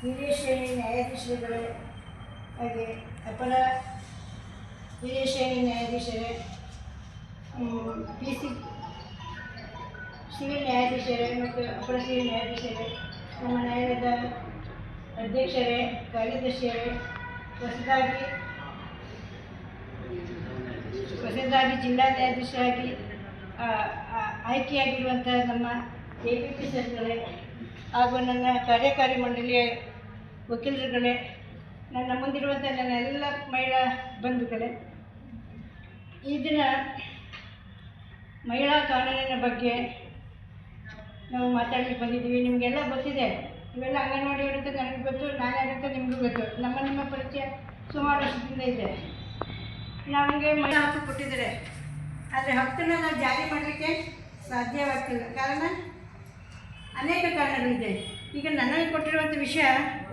ಹಿರಿಯ ಶ್ರೇಣಿ ನ್ಯಾಯಾಧೀಶರುಗಳೇ ಹಾಗೆ ಅಪರ ಹಿರಿಯ ಶ್ರೇಣಿ ನ್ಯಾಯಾಧೀಶರೇ ಪಿ ಸಿ ಸಿವಿಲ್ ನ್ಯಾಯಾಧೀಶರೇ ಮತ್ತು ಅಪರ ಸಿವಿಲ್ ನ್ಯಾಯಾಧೀಶರೇ, ನಮ್ಮ ನ್ಯಾಯಾಲಯದ ಅಧ್ಯಕ್ಷರೇ, ಕಾರ್ಯದರ್ಶಿಯರೇ ಹೊಸದಾಗಿ ಹೊಸದಾಗಿ ಜಿಲ್ಲಾ ನ್ಯಾಯಾಧೀಶರಾಗಿ ಆಯ್ಕೆಯಾಗಿರುವಂಥ ನಮ್ಮ ಎ ಪಿ ಪಿ ಸರ್ಗಳೇ ಹಾಗೂ ನನ್ನ ಕಾರ್ಯಕಾರಿ ಮಂಡಳಿಯ ವಕೀಲರುಗಳೇ, ನನ್ನ ಮುಂದಿರುವಂಥ ನನ್ನ ಎಲ್ಲ ಮಹಿಳಾ ಬಂಧುಗಳೇ, ಈ ದಿನ ಮಹಿಳಾ ಕಾನೂನಿನ ಬಗ್ಗೆ ನಾವು ಮಾತಾಡಲಿಕ್ಕೆ ಬಂದಿದ್ದೀವಿ. ನಿಮಗೆಲ್ಲ ಗೊತ್ತಿದೆ. ಇವೆಲ್ಲ ಅಂಗನವಾಡಿ ಇರುತ್ತೆ ನನಗೆ ಗೊತ್ತು ನಾನು ಯಾರಂತ ನಿಮಗೂ ಗೊತ್ತು. ನಮ್ಮ ನಿಮ್ಮ ಪರಿಚಯ ಸುಮಾರು ವರ್ಷದಿಂದ ಇದೆ. ನಮಗೆ ಮನೆ ಹಕ್ಕು ಕೊಟ್ಟಿದ್ದಾರೆ. ಆದರೆ ಹಕ್ಕನ್ನು ನಾವು ಜಾರಿ ಮಾಡಲಿಕ್ಕೆ ಸಾಧ್ಯವಾಗ್ತಿಲ್ಲ. ಕಾರಣ? ಅನೇಕ ಕಾರಣಗಳಿದೆ. ಈಗ ನನಗೆ ಕೊಟ್ಟಿರುವಂಥ ವಿಷಯ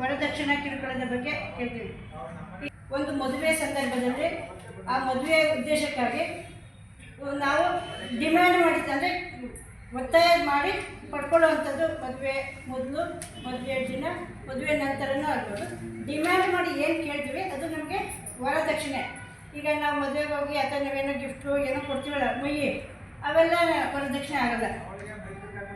ವರದಕ್ಷಿಣ ಕಿರುಕುಳದ ಬಗ್ಗೆ ಹೇಳ್ತೀವಿ ಒಂದು ಮದುವೆ ಸಂದರ್ಭದಲ್ಲಿ ಆ ಮದುವೆ ಉದ್ದೇಶಕ್ಕಾಗಿ ನಾವು ಡಿಮ್ಯಾಂಡ್ ಮಾಡಿದ್ದು ಅಂದರೆ ಒತ್ತಾಯ ಮಾಡಿ ಪಡ್ಕೊಳ್ಳುವಂಥದ್ದು ಮದುವೆ ಮೊದಲು ಮದುವೆ ದಿನ ಮದುವೆ ನಂತರನೂ ಆಗ್ಬೋದು. ಡಿಮ್ಯಾಂಡ್ ಮಾಡಿ ಏನು ಕೇಳ್ತೀವಿ, ಅದು ನಮಗೆ ವರದಕ್ಷಿಣೆ. ಈಗ ನಾವು ಮದುವೆಗೆ ಹೋಗಿ ಅಥವಾ ನಾವೇನೋ ಗಿಫ್ಟು ಏನೋ ಕೊಡ್ತೀವಲ್ಲ, ಮುಯ್ಯಿ, ಅವೆಲ್ಲ ವರದಕ್ಷಿಣೆ ಆಗಲ್ಲ.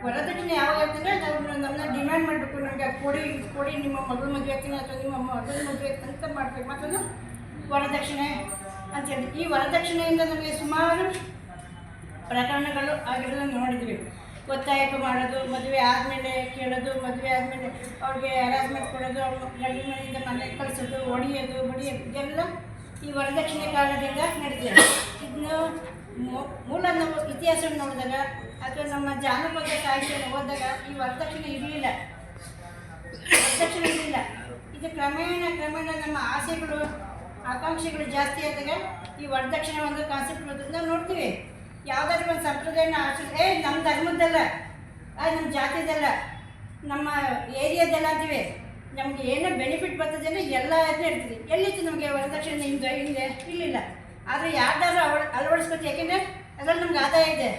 ವರದಕ್ಷಿಣೆ ಯಾವಾಗ ಅಂತಂದರೆ ನಾವು ನಮ್ಮನ್ನ ಡಿಮ್ಯಾಂಡ್ ಮಾಡಬೇಕು. ನಮಗೆ ಕೊಡಿ ಕೊಡಿ, ನಿಮ್ಮ ಮಗಳು ಮದುವೆ ಆಗ್ತೀನಿ, ಅಥವಾ ನಿಮ್ಮ ಮಗಳ ಮದುವೆ ಅಂತ ಮಾಡಬೇಕು. ಮತ್ತೊಂದು ವರದಕ್ಷಿಣೆ ಅಂತೇಳಿ ಈ ವರದಕ್ಷಿಣೆಯಿಂದ ನಮಗೆ ಸುಮಾರು ಪ್ರಕರಣಗಳು ಆಗಿರೋದು ನೋಡಿದ್ವಿ. ಒತ್ತಾಯಕ ಮಾಡೋದು, ಮದುವೆ ಆದಮೇಲೆ ಕೇಳೋದು, ಮದುವೆ ಆದಮೇಲೆ ಅವ್ರಿಗೆ ಹರಾಸ್ಮೆಂಟ್ ಕೊಡೋದು, ಅವ್ರ ಗಂಡಿನ ಮನೆಯಿಂದ ಮನೆಗೆ ಕಳಿಸೋದು, ಹೊಡಿಯೋದು, ಬಡಿಯೋದು, ಇದೆಲ್ಲ ಈ ವರದಕ್ಷಿಣೆ ಕಾರಣದಿಂದ ನಡೆದಿದೆ. ಇದನ್ನು ಮೂಲ ನಾವು ಇತಿಹಾಸವನ್ನು ನೋಡಿದಾಗ ಅಥವಾ ನಮ್ಮ ಜಾನಪದ ಸಾಹಿತ್ಯವನ್ನು ಓದಿದಾಗ ಈ ವರದಕ್ಷಿಣೆ ಇರಲಿಲ್ಲ. ವರದಕ್ಷಿಣೆ ಇರಲಿಲ್ಲ. ಇದು ಕ್ರಮೇಣ ಕ್ರಮೇಣ ನಮ್ಮ ಆಸೆಗಳು, ಆಕಾಂಕ್ಷೆಗಳು ಜಾಸ್ತಿ ಆದಾಗ ಈ ವರದಕ್ಷಿಣೆ ಒಂದು ಕಾನ್ಸೆಪ್ಟ್ ನಾವು ನೋಡ್ತೀವಿ. ಯಾವುದಾದ್ರೂ ಒಂದು ಸಂಪ್ರದಾಯನ ಏ ನಮ್ಮ ಧರ್ಮದ್ದಲ್ಲ. ನಮ್ಮ ಜಾತಿದಲ್ಲ. ನಮ್ಮ ಏರಿಯಾದಲ್ಲ ನಮಗೆ ಏನೇ ಬೆನಿಫಿಟ್ ಬರ್ತದೆ ಅಂದರೆ ಎಲ್ಲ ಅದನ್ನ ಇರ್ತದೆ ಎಲ್ಲಿತ್ತು ನಮಗೆ ವರದಕ್ಷಿಣೆ ಹಿಂದೆ ಹಿಂದೆ? ಇರಲಿಲ್ಲ ಆದರೆ ಯಾರ್ದಾದ್ರೂ ಅವಳ ಅಳವಡಿಸ್ಕೊತೀವಿ. ಯಾಕೆಂದರೆ ಅದರಲ್ಲಿ ನಮ್ಗೆ ಆದಾಯ ಇದೆ.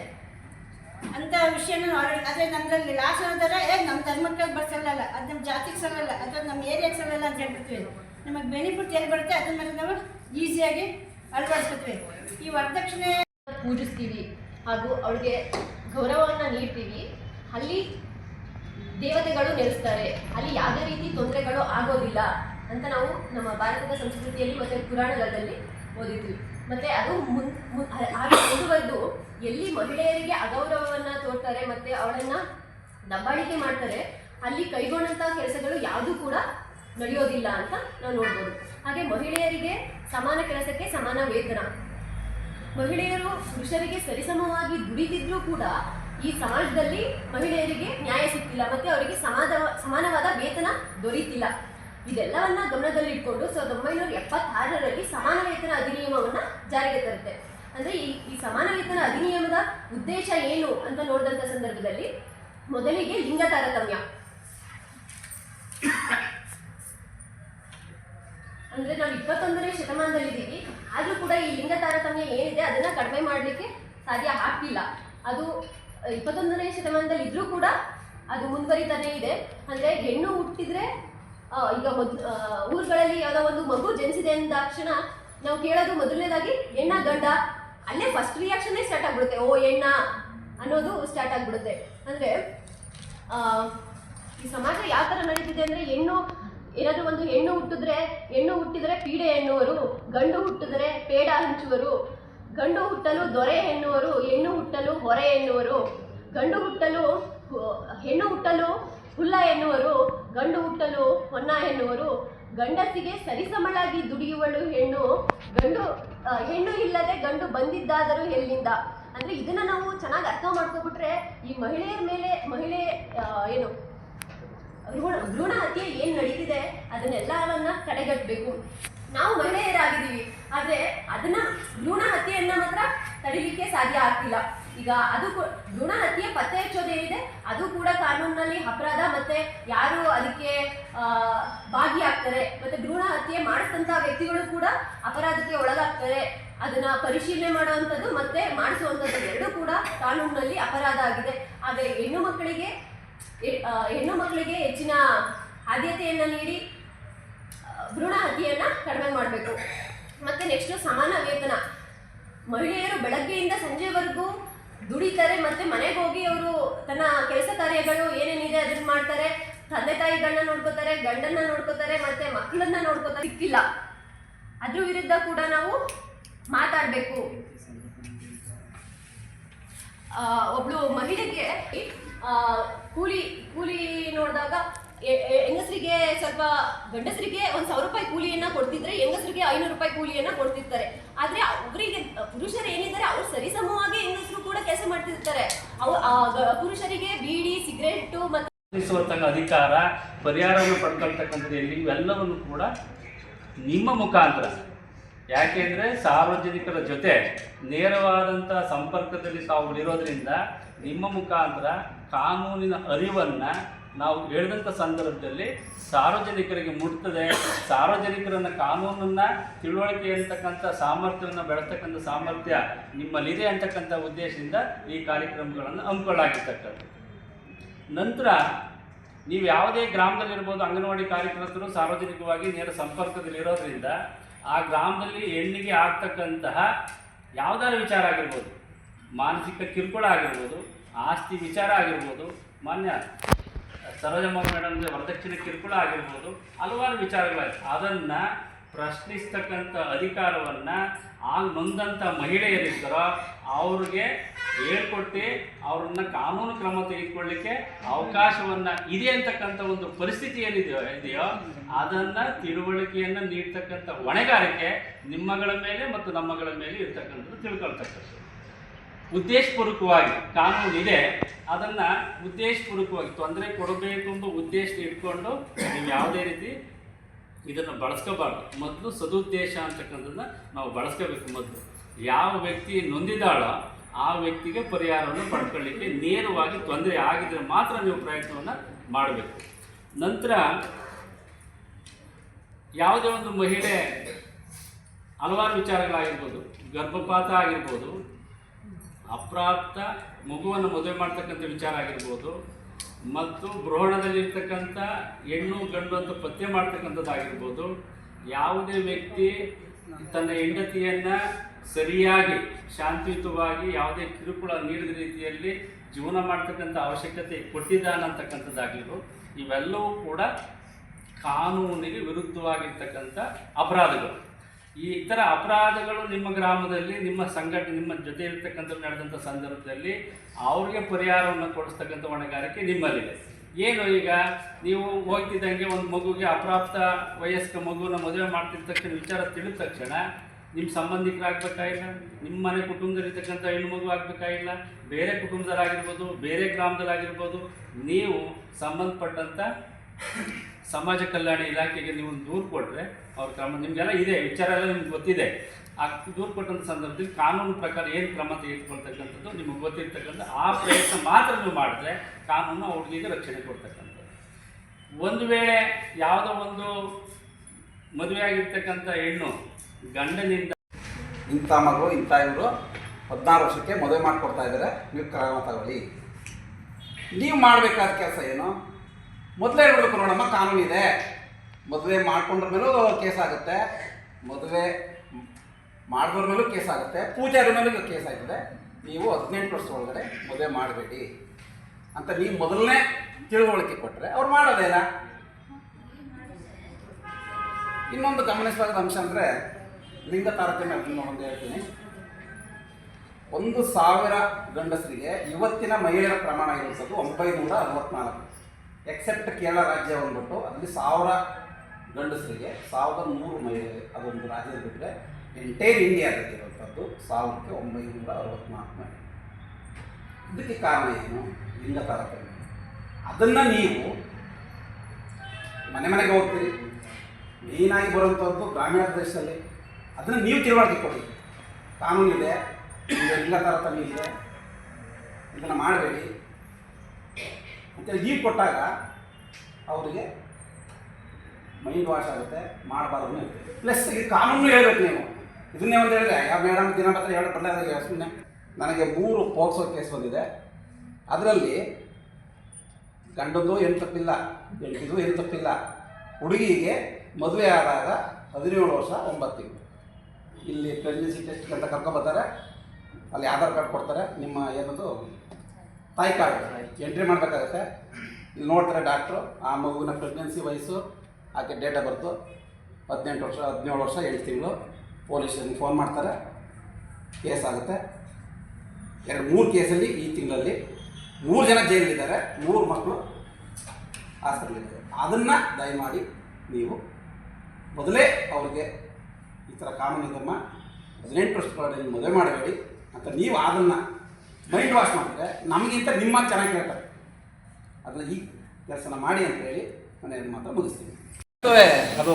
ಅಂತ ವಿಷಯನ ಅದೇ ಆದರೆ ನಮ್ಮದ್ರಲ್ಲಿ ಲಾಸ್ ಅನ್ನೋದಾರ ಏ ನಮ್ಮ ಧರ್ಮಕ್ಕೆ ಬರ್ಸಲ್ಲ ಅದು ನಮ್ಮ ಜಾತಿಗೆ ಸಲ್ಲಲ್ಲ. ಅಥವಾ ನಮ್ಮ ಏರಿಯಾಗೆ ಸಲ್ಲಲ್ಲ ಅಂತ ಹೇಳ್ಬಿಡ್ತೀವಿ. ನಮಗೆ ಬೆನಿಫಿಟ್ ಎಲ್ಲಿ ಬರುತ್ತೆ ಅದನ್ನ ನಾವು ಈಸಿಯಾಗಿ ಅಳವಡಿಸ್ಕೊತೀವಿ. ಈ ವರದಕ್ಷಿಣೆ ಪೂಜಿಸ್ತೀವಿ. ಹಾಗೂ ಅವಳಿಗೆ ಗೌರವವನ್ನು ನೀಡ್ತೀವಿ. ಅಲ್ಲಿ ದೇವತೆಗಳು ನೆಲೆಸ್ತಾರೆ. ಅಲ್ಲಿ ಯಾವುದೇ ರೀತಿ ತೊಂದರೆಗಳು ಆಗೋದಿಲ್ಲ ಅಂತ ನಾವು ನಮ್ಮ ಭಾರತದ ಸಂಸ್ಕೃತಿಯಲ್ಲಿ ಮತ್ತು ಪುರಾಣಗಳಲ್ಲಿ ಓದಿದ್ವಿ. ಮತ್ತು ಅದು ಮುನ್ ಮುಂದುವರೆದು ಎಲ್ಲಿ ಮಹಿಳೆಯರಿಗೆ ಅಗೌರವವನ್ನು ತೋರ್ತಾರೆ ಮತ್ತು ಅವಳನ್ನು ದಬ್ಬಾಳಿಕೆ ಮಾಡ್ತಾರೆ, ಅಲ್ಲಿ ಕೈಗೊಂಡಂಥ ಕೆಲಸಗಳು ಯಾವುದೂ ಕೂಡ ನಡೆಯೋದಿಲ್ಲ ಅಂತ ನಾವು ನೋಡ್ಬೋದು. ಹಾಗೆ ಮಹಿಳೆಯರಿಗೆ ಸಮಾನ ಕೆಲಸಕ್ಕೆ ಸಮಾನ ವೇತನ. ಮಹಿಳೆಯರು ಪುರುಷರಿಗೆ ಸರಿಸಮವಾಗಿ ದುಡಿದಿದ್ರೂ ಕೂಡ ಈ ಸಮಾಜದಲ್ಲಿ ಮಹಿಳೆಯರಿಗೆ ನ್ಯಾಯ ಸಿಗ್ತಿಲ್ಲ ಮತ್ತೆ ಅವರಿಗೆ ಸಮಾನ ಸಮಾನವಾದ ವೇತನ ದೊರೀತಿಲ್ಲ. ಇದೆಲ್ಲವನ್ನ ಗಮನದಲ್ಲಿಟ್ಕೊಂಡು ಸಾವಿರದ ಒಂಬೈನೂರ ಎಪ್ಪತ್ತಾರರಲ್ಲಿ ಸಮಾನ ವೇತನ ಅಧಿನಿಯಮವನ್ನ ಜಾರಿಗೆ ತರುತ್ತೆ. ಅಂದ್ರೆ ಈ ಈ ಸಮಾನ ವೇತನ ಅಧಿನಿಯಮದ ಉದ್ದೇಶ ಏನು ಅಂತ ನೋಡಿದಂಥ ಸಂದರ್ಭದಲ್ಲಿ ಮೊದಲಿಗೆ ಲಿಂಗ ತಾರತಮ್ಯ ಅಂದ್ರೆ ನಾವು ಇಪ್ಪತ್ತೊಂದನೇ ಶತಮಾನದಲ್ಲಿದ್ದೀವಿ. ಆದರೂ ಕೂಡ ಈ ಲಿಂಗ ತಾರತಮ್ಯ ಏನಿದೆ ಅದನ್ನ ಕಡಿಮೆ ಮಾಡಲಿಕ್ಕೆ ಸಾಧ್ಯ ಆಗ್ತಿಲ್ಲ. ಅದು ಇಪ್ಪತ್ತೊಂದನೇ ಶತಮಾನದಲ್ಲಿ ಇದ್ರೂ ಕೂಡ ಅದು ಮುಂದುವರಿತಾನೇ ಇದೆ. ಅಂದ್ರೆ ಹೆಣ್ಣು ಹುಟ್ಟಿದ್ರೆ ಈಗ ಮೊದ್ ಊರುಗಳಲ್ಲಿ ಯಾವುದೋ ಒಂದು ಮಗು ಜನಿಸಿದೆ ಅಂದಾಕ್ಷಣ ನಾವು ಕೇಳೋದು ಮೊದಲನೇದಾಗಿ ಹೆಣ್ಣ ಗಂಡ. ಅಲ್ಲೇ ಫಸ್ಟ್ ರಿಯಾಕ್ಷನ್ನೇ ಸ್ಟಾರ್ಟ್ ಆಗ್ಬಿಡುತ್ತೆ. ಓ, ಹೆಣ್ಣ ಅನ್ನೋದು ಸ್ಟಾರ್ಟ್ ಆಗ್ಬಿಡುತ್ತೆ. ಅಂದ್ರೆ ಈ ಸಮಾಜ ಯಾವ ಥರ ನಡೀತಿದೆ ಅಂದರೆ ಹೆಣ್ಣು ಏನಾದರೂ ಒಂದು ಹೆಣ್ಣು ಹುಟ್ಟಿದ್ರೆ, ಹೆಣ್ಣು ಹುಟ್ಟಿದರೆ ಪೀಡೆ ಎನ್ನುವರು, ಗಂಡು ಹುಟ್ಟಿದರೆ ಪೇಡ ಹಂಚುವರು, ಗಂಡು ಹುಟ್ಟಲು ದೊರೆ ಎನ್ನುವರು, ಹೆಣ್ಣು ಹುಟ್ಟಲು ಹೊರೆ ಎನ್ನುವರು, ಗಂಡು ಹುಟ್ಟಲು ಹೆಣ್ಣು ಹುಟ್ಟಲು ಹುಲ್ಲ ಎನ್ನುವರು, ಗಂಡು ಹುಟ್ಟಲು ಹೊನ್ನ ಎನ್ನುವರು, ಗಂಡಸಿಗೆ ಸರಿಸಮಳಾಗಿ ದುಡಿಯುವಳು ಹೆಣ್ಣು, ಗಂಡು ಹೆಣ್ಣು ಇಲ್ಲದೆ ಗಂಡು ಬಂದಿದ್ದಾದರೂ ಎಲ್ಲಿಂದ? ಅಂದ್ರೆ ಇದನ್ನ ನಾವು ಚೆನ್ನಾಗಿ ಅರ್ಥ ಮಾಡ್ಕೊಬಿಟ್ರೆ ಈ ಮಹಿಳೆಯರ ಮೇಲೆ ಮಹಿಳೆ ಏನು ಭ್ರೂಣ ಭ್ರೂಣ ಹತ್ಯೆ ಏನ್ ನಡೀತಿದೆ, ಅದನ್ನೆಲ್ಲವನ್ನ ತಡೆಗಟ್ಟಬೇಕು ನಾವು ಮಹಿಳೆಯರಾಗಿದ್ದೀವಿ, ಆದ್ರೆ ಅದನ್ನ ಭ್ರೂಣ ಹತ್ಯೆಯನ್ನ ಮಾತ್ರ ತಡೀಲಿಕ್ಕೆ ಸಾಧ್ಯ ಆಗ್ತಿಲ್ಲ. ಈಗ ಅದು ಭ್ರೂಣ ಹತ್ಯೆ ಪತ್ತೆ ಹಚ್ಚೋದೇನಿದೆ ಅದು ಕೂಡ ಕಾನೂನಿನಲ್ಲಿ ಅಪರಾಧ ಮತ್ತೆ ಯಾರು ಅದಕ್ಕೆ ಭಾಗಿಯಾಗ್ತಾರೆ, ಮತ್ತೆ ಭ್ರೂಣ ಹತ್ಯೆ ವ್ಯಕ್ತಿಗಳು ಕೂಡ ಅಪರಾಧಕ್ಕೆ ಒಳಗಾಗ್ತಾರೆ. ಅದನ್ನ ಪರಿಶೀಲನೆ ಮಾಡುವಂಥದ್ದು ಮತ್ತೆ ಮಾಡಿಸುವಂಥದ್ದು ಎರಡೂ ಕೂಡ ಕಾನೂನಿನಲ್ಲಿ ಅಪರಾಧ ಆಗಿದೆ. ಆದರೆ ಹೆಣ್ಣು ಮಕ್ಕಳಿಗೆ ಹೆಣ್ಣು ಮಕ್ಕಳಿಗೆ ಹೆಚ್ಚಿನ ಆದ್ಯತೆಯನ್ನು ನೀಡಿ ಭ್ರೂಣ ಹತ್ಯೆಯನ್ನು ಕಡಿಮೆ ಮಾಡಬೇಕು. ಮತ್ತೆ ನೆಕ್ಸ್ಟ್ ಸಮಾನ ವೇತನ. ಮಹಿಳೆಯರು ಬೆಳಗ್ಗೆಯಿಂದ ಸಂಜೆವರೆಗೂ ದುಡಿತಾರೆ, ಮತ್ತೆ ಮನೆಗೆ ಹೋಗಿ ಅವರು ತನ್ನ ಕೆಲಸ ಕಾರ್ಯಗಳು ಏನೇನಿದೆ ಅದನ್ನು ಮಾಡ್ತಾರೆ. ತಂದೆ ತಾಯಿಗಳನ್ನ ನೋಡ್ಕೋತಾರೆ, ಗಂಡನ್ನ ನೋಡ್ಕೋತಾರೆ, ಮತ್ತೆ ಮಕ್ಕಳನ್ನ ನೋಡ್ಕೋತಾರೆ. ಸಿಕ್ಕಿಲ್ಲ. ಅದ್ರ ವಿರುದ್ಧ ಕೂಡ ನಾವು ಮಾತಾಡಬೇಕು. ಒಬ್ಳು ಮಹಿಳೆಗೆ ಕೂಲಿ ಕೂಲಿ ನೋಡಿದಾಗ ಹೆಂಗಸರಿಗೆ ಸ್ವಲ್ಪ ಗಂಡಸರಿಗೆ ಒಂದ್ ಸಾವಿರ ರೂಪಾಯಿ ಕೂಲಿಯನ್ನ ಕೊಡ್ತಿದ್ರೆ ಹೆಂಗಸರಿಗೆ ಐನೂರು ರೂಪಾಯಿ ಕೂಲಿಯನ್ನ ಕೊಡ್ತಿರ್ತಾರೆ. ಆದ್ರೆ ಅವರಿಗೆ, ಪುರುಷರು ಏನಿದ್ದಾರೆ, ಅವ್ರು ಸರಿಸಮವಾಗಿ ಹೆಂಗಸರು ಕೂಡ ಕೆಲಸ ಮಾಡ್ತಿರ್ತಾರೆ. ಅವ್, ಆ, ಗ- ಪುರುಷರಿಗೆ ಬೀಡಿ, ಸಿಗರೇಟು ಮತ್ತೆ ಅಧಿಕಾರ, ಪರಿಹಾರವನ್ನು ಪಡ್ಕೊಳ್ತಕ್ಕಂಥದ್ದು ಇವೆಲ್ಲವನ್ನು ಕೂಡ ನಿಮ್ಮ ಮುಖಾಂತರ. ಯಾಕೆಂದರೆ ಸಾರ್ವಜನಿಕರ ಜೊತೆ ನೇರವಾದಂಥ ಸಂಪರ್ಕದಲ್ಲಿ ತಾವು ಇರೋದ್ರಿಂದ ನಿಮ್ಮ ಮುಖಾಂತರ ಕಾನೂನಿನ ಅರಿವನ್ನು ನಾವು ಹೇಳಿದಂಥ ಸಂದರ್ಭದಲ್ಲಿ ಸಾರ್ವಜನಿಕರಿಗೆ ಮುಟ್ತದೆ. ಸಾರ್ವಜನಿಕರನ್ನ ಕಾನೂನನ್ನ ತಿಳುವಳಿಕೆ ಅಂತಕ್ಕಂಥ ಸಾಮರ್ಥ್ಯವನ್ನು ಬೆಳೆಸ್ತಕ್ಕಂಥ ಸಾಮರ್ಥ್ಯ ನಿಮ್ಮಲ್ಲಿದೆ ಅಂತಕ್ಕಂಥ ಉದ್ದೇಶದಿಂದ ಈ ಕಾರ್ಯಕ್ರಮಗಳನ್ನು ಹಮ್ಮಿಕೊಳ್ಳಾಗಿರ್ತಕ್ಕಂಥ ನಂತರ ನೀವು ಯಾವುದೇ ಗ್ರಾಮದಲ್ಲಿರ್ಬೋದು ಅಂಗನವಾಡಿ ಕಾರ್ಯಕರ್ತರು ಸಾರ್ವಜನಿಕವಾಗಿ ನೇರ ಸಂಪರ್ಕದಲ್ಲಿರೋದ್ರಿಂದ ಆ ಗ್ರಾಮದಲ್ಲಿ ಹೆಣ್ಣಿಗೆ ಆಗ್ತಕ್ಕಂತಹ ಯಾವುದಾದ್ರು ವಿಚಾರ ಆಗಿರ್ಬೋದು, ಮಾನಸಿಕ ಕಿರುಕುಳ ಆಗಿರ್ಬೋದು ಆಸ್ತಿ ವಿಚಾರ ಆಗಿರ್ಬೋದು, ಮಾನ್ಯ ಸರೋಜಮ್ಮ ಮೇಡಮ್ಗೆ ವರದಕ್ಷಿಣೆ ಕಿರುಕುಳ ಆಗಿರ್ಬೋದು, ಹಲವಾರು ವಿಚಾರಗಳಾಯ್ತು. ಅದನ್ನು ಪ್ರಶ್ನಿಸ್ತಕ್ಕಂಥ ಅಧಿಕಾರವನ್ನು ಆಗ ನೊಂದಂಥ ಮಹಿಳೆಯರಿದ್ದರೋ ಅವ್ರಿಗೆ ಹೇಳ್ಕೊಟ್ಟು ಅವ್ರನ್ನ ಕಾನೂನು ಕ್ರಮ ತೆಗೆದುಕೊಳ್ಳಿಕ್ಕೆ ಅವಕಾಶವನ್ನು ಇದೆ ಅಂತಕ್ಕಂಥ ಒಂದು ಪರಿಸ್ಥಿತಿ ಏನಿದೆಯೋ, ಇದೆಯೋ, ಅದನ್ನು ತಿಳುವಳಿಕೆಯನ್ನು ನೀಡ್ತಕ್ಕಂಥ ಹೊಣೆಗಾರಿಕೆ ನಿಮ್ಮಗಳ ಮೇಲೆ ಮತ್ತು ನಮ್ಮಗಳ ಮೇಲೆ ಇರ್ತಕ್ಕಂಥದ್ದು ತಿಳ್ಕೊಳ್ತಕ್ಕಂಥದ್ದು. ಉದ್ದೇಶಪೂರ್ವಕವಾಗಿ ಕಾನೂನು ಇದೆ ಅದನ್ನ ಉದ್ದೇಶಪೂರ್ವಕವಾಗಿ ತೊಂದರೆ ಕೊಡಬೇಕು ಅಂತ ಉದ್ದೇಶ ಇಟ್ಕೊಂಡು ನೀವು ಯಾವುದೇ ರೀತಿ ಇದನ್ನು ಬಳಸ್ಕೋಬಾರ್ದು. ಮೊದಲು ಸದುದ್ದೇಶ ಅಂತಕ್ಕಂಥದ್ದನ್ನ ನಾವು ಬಳಸ್ಕೋಬೇಕು ಮೊದಲು. ಯಾವ ವ್ಯಕ್ತಿ ನೊಂದಿದ್ದಾಳೋ ಆ ವ್ಯಕ್ತಿಗೆ ಪರಿಹಾರವನ್ನು ಪಡ್ಕೊಳ್ಳಿಕ್ಕೆ ನೇರವಾಗಿ ತೊಂದರೆ ಆಗಿದ್ರೆ ಮಾತ್ರ ನೀವು ಪ್ರಯತ್ನವನ್ನು ಮಾಡಬೇಕು. ನಂತರ ಯಾವುದೇ ಒಂದು ಮಹಿಳೆ ಹಲವಾರು ವಿಚಾರಗಳಾಗಿರ್ಬೋದು, ಗರ್ಭಪಾತ ಆಗಿರ್ಬೋದು ಅಪ್ರಾಪ್ತ ಮಗುವನ್ನು ಮದುವೆ ಮಾಡ್ತಕ್ಕಂಥ ವಿಚಾರ ಆಗಿರ್ಬೋದು ಮತ್ತು ಭ್ರೂಣದಲ್ಲಿರ್ತಕ್ಕಂಥ ಹೆಣ್ಣು ಗಂಡು ಅಂತ ಪತ್ತೆ ಮಾಡ್ತಕ್ಕಂಥದ್ದಾಗಿರ್ಬೋದು, ಯಾವುದೇ ವ್ಯಕ್ತಿ ತನ್ನ ಹೆಂಡತಿಯನ್ನು ಸರಿಯಾಗಿ, ಶಾಂತಿಯುತವಾಗಿ ಯಾವುದೇ ಕಿರುಕುಳ ನೀಡಿದ ರೀತಿಯಲ್ಲಿ ಜೀವನ ಮಾಡ್ತಕ್ಕಂಥ ಅವಶ್ಯಕತೆ ಕೊಟ್ಟಿದ್ದಾನಂತಕ್ಕಂಥದ್ದಾಗಿರ್ಬೋದು ಇವೆಲ್ಲವೂ ಕೂಡ ಕಾನೂನಿಗೆ ವಿರುದ್ಧವಾಗಿರ್ತಕ್ಕಂಥ ಅಪರಾಧಗಳು. ಈ ಇತರ ಅಪರಾಧಗಳು ನಿಮ್ಮ ಗ್ರಾಮದಲ್ಲಿ, ನಿಮ್ಮ ಸಂಘಟನೆ ನಿಮ್ಮ ಜೊತೆ ಇರ್ತಕ್ಕಂಥ ನಡೆದಂಥ ಸಂದರ್ಭದಲ್ಲಿ ಅವ್ರಿಗೆ ಪರಿಹಾರವನ್ನು ಕೊಡಿಸ್ತಕ್ಕಂಥ ಹೊಣೆಗಾರಿಕೆ ನಿಮ್ಮಲ್ಲಿದೆ. ಏನು ಈಗ ನೀವು ಹೋಗ್ತಿದ್ದಂಗೆ ಒಂದು ಮಗುಗೆ ಅಪ್ರಾಪ್ತ ವಯಸ್ಕ ಮಗುವನ್ನು ಮದುವೆ ಮಾಡ್ತಿದ್ದ ತಕ್ಷಣ, ವಿಚಾರ ತಿಳಿದ ತಕ್ಷಣ ನಿಮ್ಮ ಸಂಬಂಧಿಕರಾಗಬೇಕಾಗಿಲ್ಲ ನಿಮ್ಮ ಮನೆ ಕುಟುಂಬದಲ್ಲಿರ್ತಕ್ಕಂಥ ಹೆಣ್ಣು ಮಗು ಆಗಬೇಕಾಗಿಲ್ಲ ಬೇರೆ ಕುಟುಂಬದಲ್ಲಾಗಿರ್ಬೋದು ಬೇರೆ ಗ್ರಾಮದಲ್ಲಾಗಿರ್ಬೋದು, ನೀವು ಸಂಬಂಧಪಟ್ಟಂಥ ಸಮಾಜ ಕಲ್ಯಾಣ ಇಲಾಖೆಗೆ ನೀವು ದೂರು ಕೊಟ್ಟರೆ ಅವ್ರ ಕ್ರಮ, ನಿಮಗೆಲ್ಲ ಇದೆ, ವಿಚಾರ ಎಲ್ಲ ನಿಮ್ಗೆ ಗೊತ್ತಿದೆ. ಆ ದೂರು ಕೊಟ್ಟಂಥ ಸಂದರ್ಭದಲ್ಲಿ ಕಾನೂನು ಪ್ರಕಾರ ಏನು ಕ್ರಮ ತೆಗೆದುಕೊಳ್ತಕ್ಕಂಥದ್ದು ನಿಮಗೆ ಗೊತ್ತಿರ್ತಕ್ಕಂಥ ಆ ಪ್ರಯತ್ನ ಮಾತ್ರ ನೀವು ಮಾಡಿದ್ರೆ ಕಾನೂನು ಹುಡುಗಿಗೆ ರಕ್ಷಣೆ ಕೊಡ್ತಕ್ಕಂಥದ್ದು. ಒಂದು ವೇಳೆ ಯಾವುದೋ ಒಂದು ಮದುವೆ ಆಗಿರ್ತಕ್ಕಂಥ ಹೆಣ್ಣು ಗಂಡನಿಂದ ಇಂಥ ಮಗು, ಇಂಥ ಇವರು ಹದಿನಾರು ವರ್ಷಕ್ಕೆ ಮದುವೆ ಮಾಡಿಕೊಡ್ತಾ ಇದ್ದಾರೆ, ನೀವು ಕ್ರಮ ತಗೊಳ್ಳಿ ನೀವು ಮಾಡಬೇಕಾದ ಕೆಲಸ ಏನು? ಮೊದಲೇ ಹೇಳ್ಬೇಕು ನೋಡಮ್ಮ ಇದೆ. ಮದುವೆ ಮಾಡ್ಕೊಂಡ್ರ ಮೇಲೂ ಕೇಸ್ ಆಗುತ್ತೆ. ಮದುವೆ ಮಾಡಿದ್ರ ಮೇಲೂ ಕೇಸ್ ಆಗುತ್ತೆ. ಪೂಜಾರಿ ಮೇಲೂ ಕೇಸ್ ಆಗಿದೆ. ನೀವು ಹದಿನೆಂಟು ವರ್ಷ ಒಳಗಡೆ ಮದುವೆ ಮಾಡಬೇಡಿ ಅಂತ ನೀವು ಮೊದಲನೇ ತಿಳುವಳಿಕೆ ಕೊಟ್ಟರೆ ಅವ್ರು ಮಾಡೋದೇನ ಇನ್ನೊಂದು ಗಮನಿಸಬೇಕಾದ ಅಂಶ ಅಂದರೆ ಲಿಂಗ ತಾರತಮ್ಯ ಅದನ್ನು ಒಂದು ಹೇಳ್ತೀನಿ. ಒಂದು ಸಾವಿರ ಗಂಡಸರಿಗೆ ಇವತ್ತಿನ ಮಹಿಳೆಯರ ಪ್ರಮಾಣ ಇರುವಂಥದ್ದು ಒಂಬೈನೂರ ಅರವತ್ನಾಲ್ಕು. ಎಕ್ಸೆಪ್ಟ್ ಕೇರಳ ರಾಜ್ಯ ಬಂದ್ಬಿಟ್ಟು ಅಲ್ಲಿ ಸಾವಿರ ಗಂಡಸರಿಗೆ ಸಾವಿರದ ನೂರು ಮಹಿಳೆ ಅದೊಂದು ರಾಜ್ಯದ ಬಿಟ್ಟರೆ ಎಂಟೈರ್ ಇಂಡಿಯಾದಲ್ಲಿ ಇರುವಂಥದ್ದು ಸಾವಿರಕ್ಕೆ ಒಂಬೈನೂರ ಅರವತ್ನಾಲ್ಕು ಮಹಿಳೆ. ಇದಕ್ಕೆ ಕಾರಣ ಏನು? ಲಿಂಗ ತಾರತಮ್ಯ. ಅದನ್ನು ನೀವು ಮನೆ ಮನೆಗೆ ಹೋಗ್ತೀರಿ. ಮೇಯ್ನಾಗಿ ಬರುವಂಥದ್ದು ಗ್ರಾಮೀಣ ಪ್ರದೇಶದಲ್ಲಿ. ಅದನ್ನು ನೀವು ತಿಳುವಳಿಕೆ ಕೊಡಿ. ಕಾನೂನಿದೆ ಇಲ್ಲ ತಾರತಮ್ಯ ಇದೆ. ಇದನ್ನು ಮಾಡಬೇಡಿ. ಅಂತೇಳಿ ಲೀವ್ ಕೊಟ್ಟಾಗ ಅವರಿಗೆ ಮೈಂಡ್ ವಾಶ್ ಆಗುತ್ತೆ, ಮಾಡಬಾರ್ದು ಪ್ಲಸ್ ಈ ಕಾನೂನು ಹೇಳ್ಬೇಕು ನೀವು. ಇದನ್ನೇ ಒಂದು ಹೇಳಿದ್ರೆ ಯಾವ ಮೇಡಮ್ ದಿನ ಮಾತ್ರ ಹೇಳಿ ಬಂದಾಗ ಸುಮ್ಮನೆ ನನಗೆ ಮೂರು ಪೋಕ್ಸೋ ಕೇಸ್ ಬಂದಿದೆ. ಅದರಲ್ಲಿ ಗಂಡದ್ದು ಏನು ತಪ್ಪಿಲ್ಲ, ಹೆಂಡತಿದು ಏನು ತಪ್ಪಿಲ್ಲ. ಹುಡುಗಿಗೆ ಮದುವೆ ಆದಾಗ ಹದಿನೇಳು ವರ್ಷ ಒಂಬತ್ತು ಇಲ್ಲಿ ಪ್ರೆಗ್ನೆನ್ಸಿ ಟೆಸ್ಟ್ ಅಂತ ಕರ್ಕೊಬರ್ತಾರೆ ಅಲ್ಲಿ ಆಧಾರ್ ಕಾರ್ಡ್ ಕೊಡ್ತಾರೆ. ನಿಮ್ಮ ಏನದು? ತಾಯಿ ಕಾರ್ಡ್ ಎಂಟ್ರಿ ಮಾಡಬೇಕಾಗತ್ತೆ ಇಲ್ಲಿ ನೋಡ್ತಾರೆ ಡಾಕ್ಟ್ರು ಆ ಮಗುವಿನ ಪ್ರೆಗ್ನೆನ್ಸಿ ವಯಸ್ಸು, ಆಕೆ ಡೇಟ್ ಆಫ್ ಬರ್ತು ಹದಿನೆಂಟು ವರ್ಷ, ಹದಿನೇಳು ವರ್ಷ, ಎಂಟು ತಿಂಗಳು. ಪೊಲೀಸ್ ಫೋನ್ ಮಾಡ್ತಾರೆ ಕೇಸ್ ಆಗುತ್ತೆ. ಎರಡು, ಮೂರು ಕೇಸಲ್ಲಿ ಈ ತಿಂಗಳಲ್ಲಿ ಮೂರು ಜನ ಜೈಲಿದ್ದಾರೆ ಮೂರು ಮಕ್ಕಳು ಹಾಸ್ಪಿಟ್ಲಿದ್ದಾರೆ. ಅದನ್ನು ದಯಮಾಡಿ ನೀವು ಮೊದಲೇ ಅವ್ರಿಗೆ ಈ ಥರ ಕಾನೂನು ಧರ್ಮ ಹದಿನೆಂಟು ವರ್ಷದೊಳಗೆ ಮದುವೆ ಮಾಡಬೇಡಿ ಅಂತ ನೀವು ಅದನ್ನು ಮೈಂಡ್ ವಾಶ್ ಮಾಡಿದ್ರೆ ನಮಗಿಂತ ನಿಮ್ಮ ಚೆನ್ನಾಗಿ ಹೇಳ್ತಾರೆ ಅದನ್ನು ಈ ಕೆಲಸನ ಮಾಡಿ ಅಂತ ಹೇಳಿ ನಾನು ಮಾತ್ರ ಮುಗಿಸ್ತೀನಿ. ಅದು